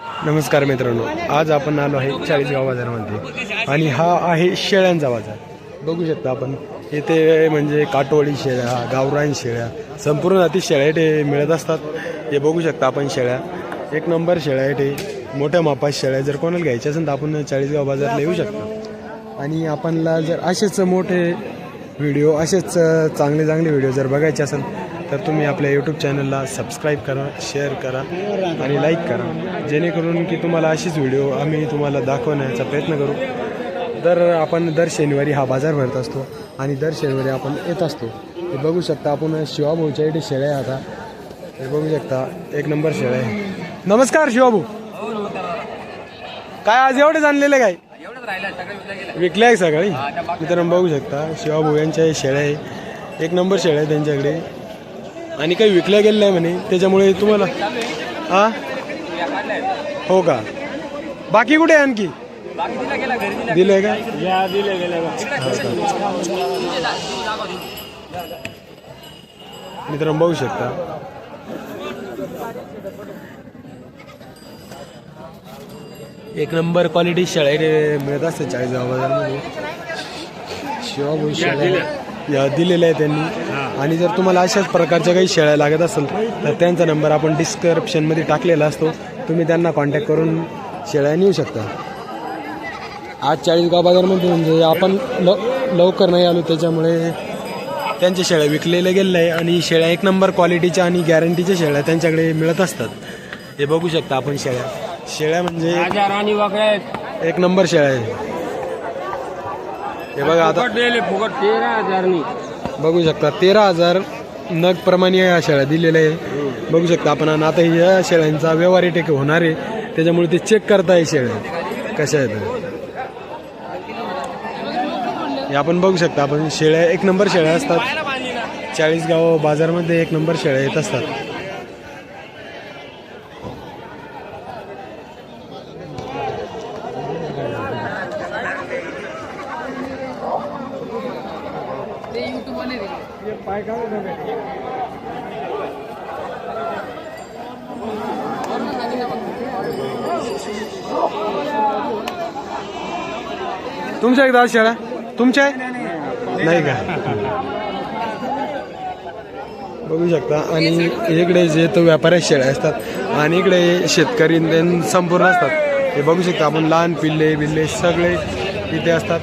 नमस्कार मित्रांनो आज आपण आलो आहे चाळीसगाव बाजारामध्ये आणि हा आहे शेळ्यांचा बाजार. बघू शकता आपण इथे म्हणजे काटोळी शेळ्या गावरान शेळ्या संपूर्ण जाती शेळ्या इथे मिळत असतात. हे बघू शकता आपण शेळ्या. एक नंबर शेळ्या इथे मोठ्या मापात शेळ्या जर कोणाला घ्यायच्या असेल तर आपण चाळीसगाव बाजारला येऊ शकतो. आणि आपणला जर असेच मोठे व्हिडिओ असेच चांगले चांगले व्हिडिओ जर बघायचे असेल तर तुम्ही आपल्या यूट्यूब चॅनलला सबस्क्राईब करा शेअर करा आणि लाईक करा. जेणेकरून की तुम्हाला अशीच व्हिडिओ आम्ही तुम्हाला दाखवण्याचा प्रयत्न करू. दर आपण दर शनिवारी हा बाजार भरत असतो आणि दर शनिवारी आपण येत असतो. हे बघू शकता आपण शिवाभाऊच्या इथे शेळ्या आहे आता. हे बघू शकता एक नंबर शेळ्या आहे. नमस्कार शिवाभाऊ. काय आज एवढे जाणलेले काय? विकले आहे सगळी. मित्रांनो बघू शकता शिवाभाऊ यांच्या शेळ्या आहे. एक नंबर शेळ्या आहे त्यांच्याकडे. आणि काही विकल्या गेलं नाही म्हणे त्याच्यामुळे तुम्हाला हा? हो का? बाकी कुठे आहे आणखी? दिलंय का? मी दिले मित्रांनो बघू शकता. एक नंबर क्वालिटी शाळे रे. मिळत असते चाळीस बाजारमध्ये शिवा शेळ्या या दिलेलं आहे त्यांनी. आणि जर तुम्हाला अशाच प्रकारच्या काही शेळ्या लागत असेल तर त्यांचा नंबर आपण डिस्क्रिप्शनमध्ये टाकलेला असतो. तुम्ही त्यांना कॉन्टॅक्ट करून शेळ्या नेऊ शकता. आज चाळीसगाव बाजारमध्ये म्हणजे आपण ल लवकर नाही आलो त्याच्यामुळे त्यांच्या शेळ्या विकलेल्या गेलेल्या आहे आणि शेळ्या एक नंबर क्वालिटीच्या आणि गॅरंटीच्या शेळ्या त्यांच्याकडे मिळत असतात. हे बघू शकता आपण शेळ्या. शेळ्या म्हणजे एक नंबर शेळ्या आहे. हे बघा आता फुकट तेरा हजारनी. बघू शकता तेरा हजार नग प्रमाणे या शेळ्या दिलेल्या आहे. बघू शकता आपण आणि आता या शेळ्यांचा व्यवहार टेक होणार आहे. त्याच्यामुळे ते चेक करताय शेळ्या. कशा आहेत? हे आपण बघू शकता आपण शेळ्या एक नंबर शेळ्या असतात. चाळीसगाव बाजारमध्ये एक नंबर शेळ्या येत असतात. तुमच्या एकदा शेळ्या तुमच्या आहे? नाही का? बघू शकता. आणि इकडे जे तो व्यापारी शेळ्या असतात आणि इकडे शेतकरी ते संपूर्ण असतात. हे बघू शकता आपण लहान पिल्ले बिल्ले सगळे इथे असतात.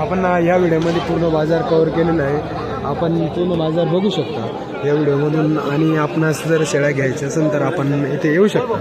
आपण या व्हिडिओमध्ये पूर्ण बाजार कव्हर केलेला आहे. आपण पूर्ण बाजार बघू शकता. या व्हिडिओमधून आणि आपणास जर शेळ्या घ्यायच्या असेल तर आपण इथे येऊ शकता.